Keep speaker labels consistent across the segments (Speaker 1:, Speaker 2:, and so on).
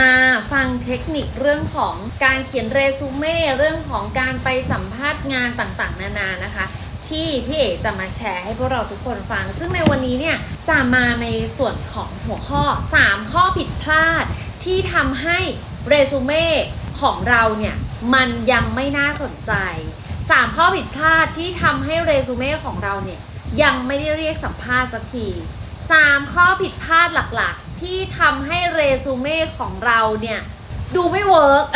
Speaker 1: มาฟังเทคนิคเรื่องของการเขียนเรซูเม่เรื่องของการไปสัมภาษณ์งานต่างๆ นานานะคะ ที่พี่เอ๋จะมาแชร์ให้พวกเราทุกคนฟัง ซึ่งในวันนี้เนี่ยจะมาในส่วนของหัวข้อ 3 ข้อผิดพลาด ที่ทำให้เรซูเม่ของเราเนี่ยมันยังไม่น่าสนใจ 3 ข้อผิดพลาดที่ทำให้เรซูเม่ของเราเนี่ยยังไม่ได้เรียกสัมภาษณ์สักที 3 ข้อผิดพลาดหลักๆ ที่ทำให้เรซูเม่ของเราเนี่ย ดูไม่เวิร์ก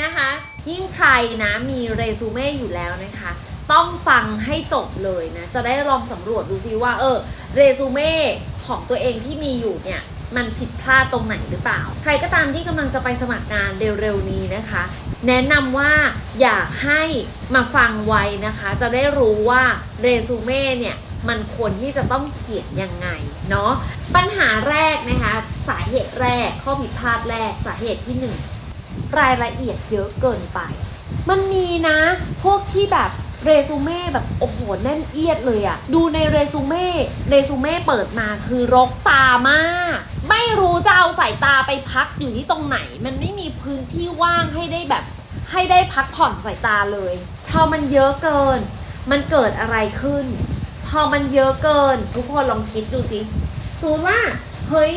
Speaker 1: นะคะ ยิ่งใครนะมีเรซูเม่อยู่แล้วนะคะ ต้องฟังให้จบเลยนะ จะได้ลองสำรวจดูซิว่า เออเรซูเม่ของตัวเองที่มีอยู่เนี่ยมันผิดพลาดตรงไหนหรือเปล่า ใครก็ตามที่กำลังจะไปสมัครงานเร็วๆนี้นะคะ แนะนำว่าอยากให้มาฟังไว้นะคะ จะได้รู้ว่าเรซูเม่เนี่ย มันควรที่จะต้องเขียนยังไงเนาะปัญหาแรกนะคะสาเหตุแรกข้อผิดพลาดแรกสาเหตุที่หนึ่งรายละเอียดเยอะเกินไป มันมีนะพวกที่แบบเรซูเม่แบบโอ้โหแน่นเอียดเลยอะดูในเรซูเม่เรซูเม่เปิดมาคือรกตามาก ไม่รู้จะเอาสายตาไปพักอยู่ที่ตรงไหน มันไม่มีพื้นที่ว่างให้ได้แบบให้ได้พักผ่อนสายตาเลย เพราะมันเยอะเกิน มันเกิดอะไรขึ้น พอมันเยอะเกิน ทุกคนลองคิดดูสิสมมติว่า เฮ้ย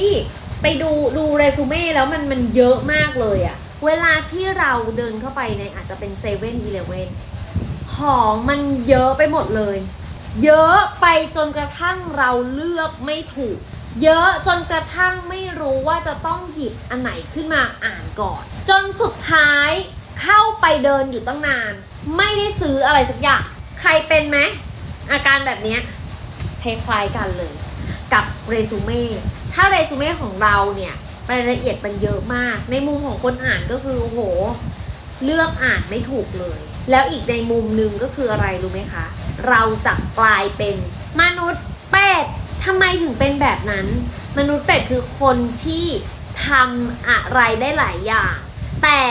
Speaker 1: ไปดูดูเรซูเม่แล้วมันมันเยอะมากเลยอะเวลาที่เราเดินเข้าไปในอาจจะเป็นเซเว่นอีเลเวนของมันเยอะไปหมดเลย เยอะไปจนกระทั่งเราเลือกไม่ถูก เยอะจนกระทั่งไม่รู้ว่าจะต้องหยิบอันไหนขึ้นมาอ่านก่อน จนสุดท้ายเข้าไปเดินอยู่ตั้งนาน ไม่ได้ซื้ออะไรสักอย่าง ใครเป็นไหม อาการแบบนี้คล้ายๆกันเลย กับเรซูเม่ถ้าเรซูเม่ของเราเนี่ยรายละเอียดมันเยอะมาก ในมุมของคนอ่านก็คือโอ้โห เลือกอ่านไม่ถูกเลย แล้วอีกในมุมหนึ่งก็คืออะไรรู้ไหมคะ เราจะกลายเป็นมนุษย์เป็ดทำไมถึงเป็นแบบนั้น มนุษย์เป็ดคือคนที่ทำอะไรได้หลายอย่าง แต่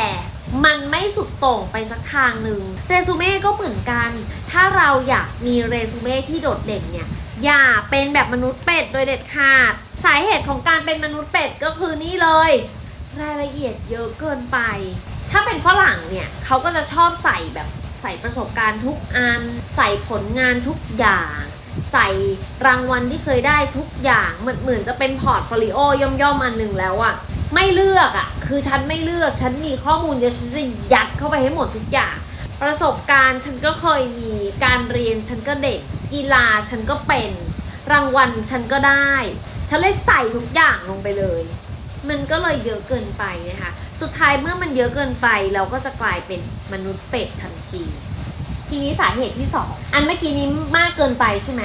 Speaker 1: มันไม่สุดโต่งไปสักทางหนึ่งเรซูเม่ก็เหมือนกัน ถ้าเราอยากมีเรซูเม่ที่โดดเด่นเนี่ยอย่าเป็นแบบมนุษย์เป็ดโดยเด็ดขาด สาเหตุของการเป็นมนุษย์เป็ดก็คือนี่เลย รายละเอียดเยอะเกินไป ถ้าเป็นฝรั่งเนี่ยเขาก็จะชอบใส่แบบใส่ประสบการณ์ทุกอัน ใส่ผลงานทุกอย่าง ใส่รางวัลที่เคยได้ทุกอย่างเหมือนเหมือนจะเป็นพอร์ตโฟลิโอย่อมย่อมๆอันหนึ่งแล้วอะ ไม่เลือกอะคือฉันไม่เลือก ฉันมีข้อมูลเยอะฉันจะยัดเข้าไปให้หมดทุกอย่าง ประสบการณ์ฉันก็เคยมี การเรียนฉันก็เด็ก กีฬาฉันก็เป็น รางวัลฉันก็ได้ ฉันเลยใส่ทุกอย่างลงไปเลย มันก็เลยเยอะเกินไปนะคะ สุดท้ายเมื่อมันเยอะเกินไปเราก็จะกลายเป็นมนุษย์เป็ดทันที ทีนี้สาเหตุที่สองอันเมื่อกี้นี้มากเกินไปใช่ไหม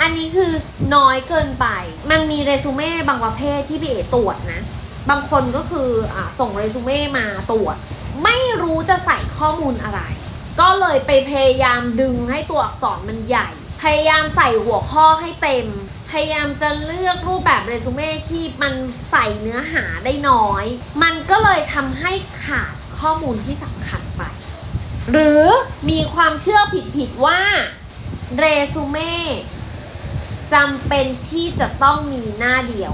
Speaker 1: อันนี้คือน้อยเกินไป มันมีเรซูเม่บางประเภทที่พี่เอตรวจนะ บางคนก็คืออส่งเรซูเม่มาตรวจไม่รู้จะใส่ข้อมูลอะไร ก็เลยไปพยายามดึงให้ตัวอักษรมันใหญ่ พยายามใส่หัวข้อให้เต็ม พยายามจะเลือกรูปแบบเรซูเม่ที่มันใส่เนื้อหาได้น้อย มันก็เลยทำให้ขาดข้อมูลที่สำคัญไป หรือมีความเชื่อผิดๆว่าเรซูเม่จำเป็นที่จะต้องมีหน้าเดียว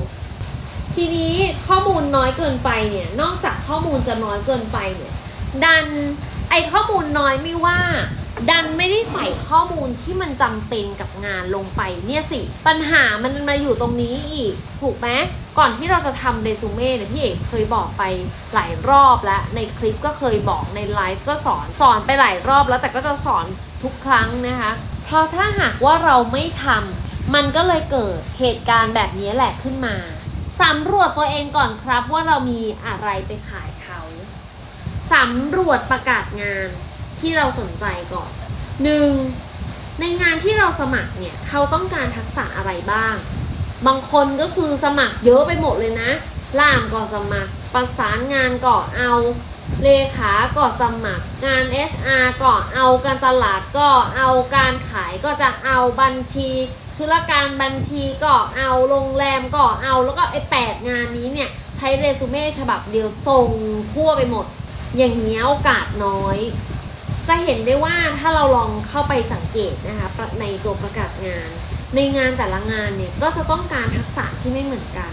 Speaker 1: ทีนี้ข้อมูลน้อยเกินไปเนี่ย นอกจากข้อมูลจะน้อยเกินไปเนี่ย ดันไอข้อมูลน้อยไม่ว่า ดันไม่ได้ใส่ข้อมูลที่มันจำเป็นกับงานลงไปเนี่ยสิ ปัญหามันมาอยู่ตรงนี้อีก ถูกไหมก่อนที่เราจะทำเรซูเม่เนี่ยพี่เอกเคยบอกไปหลายรอบแล้ว ในคลิปก็เคยบอกในไลฟ์ก็สอนสอนไปหลายรอบแล้วแต่ก็จะสอนทุกครั้งนะคะ เพราะถ้าหากว่าเราไม่ทำมันก็เลยเกิดเหตุการณ์แบบนี้แหละขึ้นมา สำรวจตัวเองก่อนครับว่าเรามีอะไรไปขายเขาสำรวจประกาศงานที่เราสนใจก่อน 1. ในงานที่เราสมัครเนี่ยเขาต้องการทักษะอะไรบ้าง บางคนก็คือสมัครเยอะไปหมดเลยนะล่ามก็สมัครประสานงานก็เอา เลขาก็สมัคร งาน HR ก็เอาการตลาดก็เอาการขายก็จะเอาบัญชีธุรการบัญชีก็เอาโรงแรมก็เอาแล้วก็ไอ้แปดงานนี้เนี่ย ใช้เรซูเม่ฉบับเดียวส่งทั่วไปหมด อย่างนี้ยโอกาสน้อย จะเห็นได้ว่าถ้าเราลองเข้าไปสังเกตนะคะในตัวประกาศงาน ในงานแต่ละงานเนี่ยก็จะต้องการทักษะที่ไม่เหมือนกัน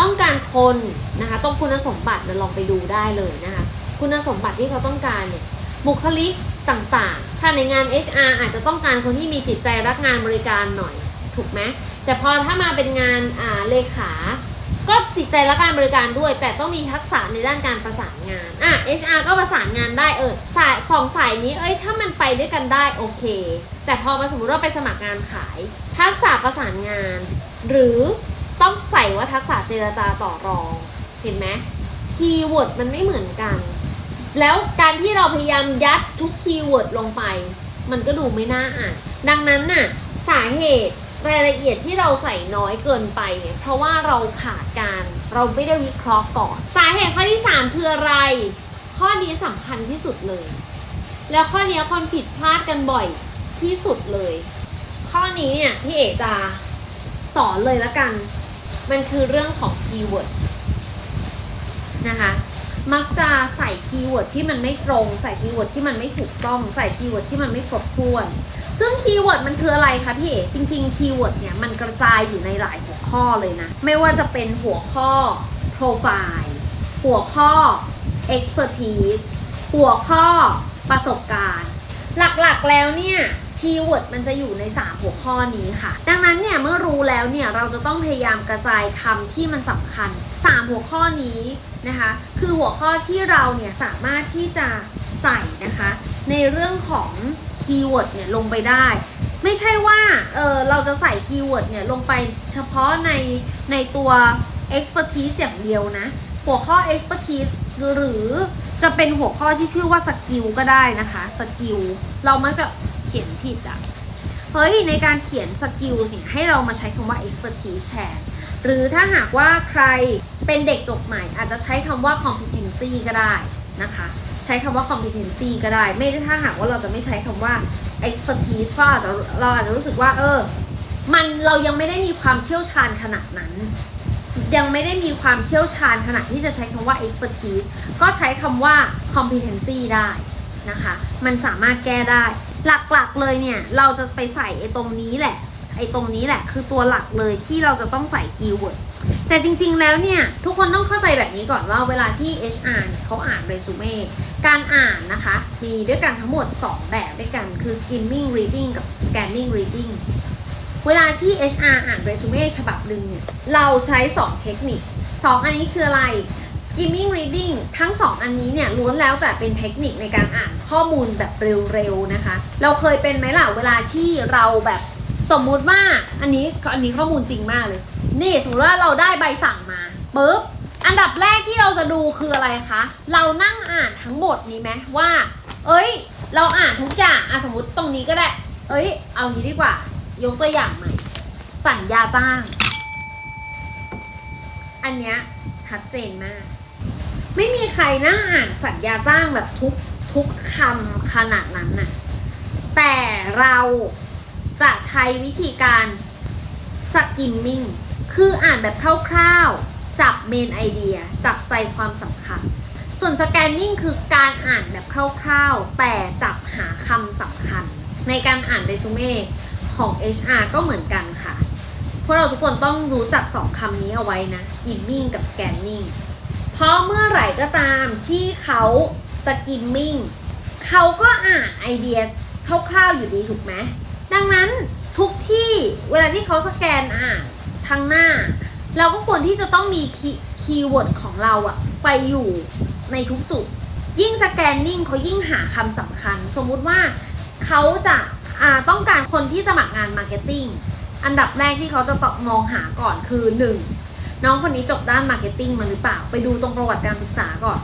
Speaker 1: ต้องการคนนะคะต้องคุณสมบัติเดี๋ยวลองไปดูได้เลยนะคะคุณสมบัติที่เขาต้องการเนี่ยบุคลิกต่างๆ ถ้าในงาน HR อาจจะต้องการคนที่มีจิตใจรักงานบริการหน่อยถูกไหมแต่พอถ้ามาเป็นงานอ่าเลขา ก็จิตใจรักการบริการด้วย แต่ต้องมีทักษะในด้านการประสานงานอะ HR ก็ประสานงานได้เออสายสองสายนี้เอ้ยถ้ามันไปด้วยกันได้โอเค แต่พอมาสมมติว่าไปสมัครงานขาย ทักษะประสานงาน หรือ ต้องใส่ว่าทักษะเจรจาต่อรอง เห็นไหมคีย์เวิร์ดมันไม่เหมือนกัน แล้วการที่เราพยายามยัดทุกคีย์เวิร์ดลงไป มันก็ดูไม่น่าอ่าน ดังนั้นน่ะสาเหตุรายละเอียดที่เราใส่น้อยเกินไปเนี่ยเพราะว่าเราขาดการเราไม่ได้วิเคราะห์ก่อน สาเหตุข้อที่ 3 คืออะไร ข้อนี้สำคัญที่สุดเลย แล้วข้อนี้คนผิดพลาดกันบ่อยที่สุดเลย ข้อนี้เนี่ยพี่เอกจะสอนเลยละกัน มันคือเรื่องของคีย์เวิร์ดนะคะมักจะใส่คีย์เวิร์ดที่มันไม่ตรง ใส่คีย์เวิร์ดที่มันไม่ถูกต้อง ใส่คีย์เวิร์ดที่มันไม่ครบถ้วน ซึ่งคีย์เวิร์ดมันคืออะไรคะพี่เอจริง ๆ คีย์เวิร์ดเนี่ยมันกระจายอยู่ในหลายหัวข้อเลยนะ ไม่ว่าจะเป็นหัวข้อ profile หัวข้อ expertise หัวข้อประสบการณ์ หลักๆแล้วเนี่ย คีย์เวิร์ดมันจะอยู่ใน 3 หัวข้อนี้ค่ะ ดังนั้นเนี่ยเมื่อรู้แล้วเนี่ยเราจะต้องพยายามกระจายคำที่มันสำคัญ 3 หัวข้อนี้นะคะ คือหัวข้อที่เราเนี่ยสามารถที่จะใส่นะคะ ในเรื่องของคีย์เวิร์ดเนี่ยลงไปได้ ไม่ใช่ว่าเออเราจะใส่คีย์เวิร์ดเนี่ยลงไปเฉพาะในในตัว expertise อย่างเดียวนะหัวข้อ expertise หรือจะเป็นหัวข้อที่ชื่อว่าสกิลก็ได้นะคะสกิลเรามักจะ ขียนผิดอะเฮ้ย ในการเขียนสกิลเนี่ยให้เรามาใช้คำว่า expertise แทน หรือถ้าหากว่าใครเป็นเด็กจบใหม่ อาจจะใช้คำว่า competency ก็ได้นะคะ ใช้คำว่า competency ก็ได้ ไม่ได้ถ้าหากว่าเราจะไม่ใช้คำว่า expertise เพราะอาจจะเราอาจจะรู้สึกว่า เออ มันเรายังไม่ได้มีความเชี่ยวชาญขนาดนั้นยังไม่ได้มีความเชี่ยวชาญขนาดที่จะใช้คำว่า expertise ก็ใช้คำว่า competency ได้นะคะ มันสามารถแก้ได้ หลักๆเลยเนี่ยเราจะไปใส่ไอ้ตรงนี้แหละไอ้ตรงนี้แหละ คือตัวหลักเลยที่เราจะต้องใส่คีย์เวิร์ดแต่จริงๆแล้วเนี่ย ทุกคนต้องเข้าใจแบบนี้ก่อนว่าเวลาที่ HR เนี่ยเขาอ่านเรซูเม่การอ่านนะคะ มีด้วยกันทั้งหมด 2 แบบด้วยกันคือ skimming reading กับ scanning reading เวลาที่ HR อ่านเรซูเม่ฉบับหนึ่งเนี่ยเราใช้ 2 เทคนิค 2 อันนี้คืออะไร skimming reading ทั้ง 2 อันนี้เนี่ยล้วนแล้วแต่เป็นเทคนิคในการอ่านข้อมูลแบบเร็วๆนะคะ เราเคยเป็นไหมล่ะเวลาที่เราแบบสมมุติว่าอันนี้อันนี้ข้อมูลจริงมากเลย นี่สมมติว่าเราได้ใบสั่งมาปุ๊บอันดับแรกที่เราจะดูคืออะไรคะ เรานั่งอ่านทั้งหมดนี้ไหมว่า เอ้ย เราอ่านทุกอย่างอะสมมติตรงนี้ก็ได้ เอ้ย เอางี้ดีกว่า ยกตัวอย่างใหม่ สัญญาจ้าง อันเนี้ยชัดเจนมาก ไม่มีใครนั่งอ่านสัญญาจ้างแบบทุกทุกคำขนาดนั้นน่ะ แต่เราจะใช้วิธีการสกิมมิ่ง คืออ่านแบบคร่าวๆ จับเมนไอเดีย จับใจความสำคัญ ส่วนสแกนนิ่งคือการอ่านแบบคร่าวๆ แต่จับหาคำสำคัญ ในการอ่านเรซูเม่ของ HR ก็เหมือนกันค่ะ พวกเราทุกคนต้องรู้จักสองคำนี้เอาไว้นะ skimming กับ scanning เพราะเมื่อไหร่ก็ตามที่เขา skimming เขาก็อ่านไอเดียคร่าวๆอยู่ดีถูกไหมดังนั้นทุกที่เวลาที่เขาสแกนอ่านทางหน้า เราก็ควรที่จะต้องมีคีย์เวิร์ดของเราอะไปอยู่ในทุกจุด ยิ่งสแกนนิ่งเขายิ่งหาคำสำคัญ สมมุติว่าเขาจะอ่าต้องการคนที่สมัครงานมาร์เก็ตติ้งอันดับแรกที่เขาจะตอบมองหาก่อนคือ 1. น้องคนนี้จบด้านมาร์เก็ตติ้งมาหรือเปล่า ไปดูตรงประวัติการศึกษาก่อน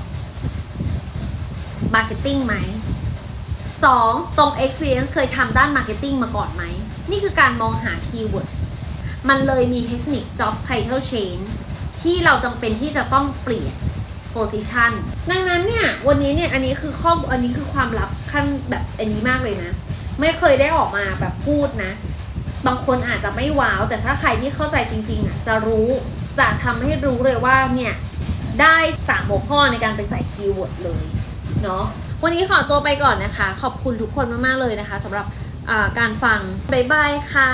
Speaker 1: มาร์เก็ตติ้งไหม 2. ตรง experience เคยทำด้าน marketing มาก่อนไหม นี่คือการมองหาคีย์เวิร์ดมันเลยมีเทคนิค job title change ที่เราจำเป็นที่จะต้องเปลี่ยน position ดังนั้นเนี่ย วันนี้เนี่ย อันนี้คือข้ออันนี้คือความลับขั้นแบบอันนี้มากเลยนะ ไม่เคยได้ออกมาแบบพูดนะ บางคนอาจจะไม่ว้าว แต่ถ้าใครที่เข้าใจจริง ๆอะจะรู้ จะทำให้รู้เลยว่าเนี่ยได้สามหัวข้อในการไปใส่คีย์เวิร์ดเลยเนาะวันนี้ขอตัวไปก่อนนะคะ ขอบคุณทุกคนมากๆเลยนะคะสำหรับการฟัง บ๊ายบายค่ะ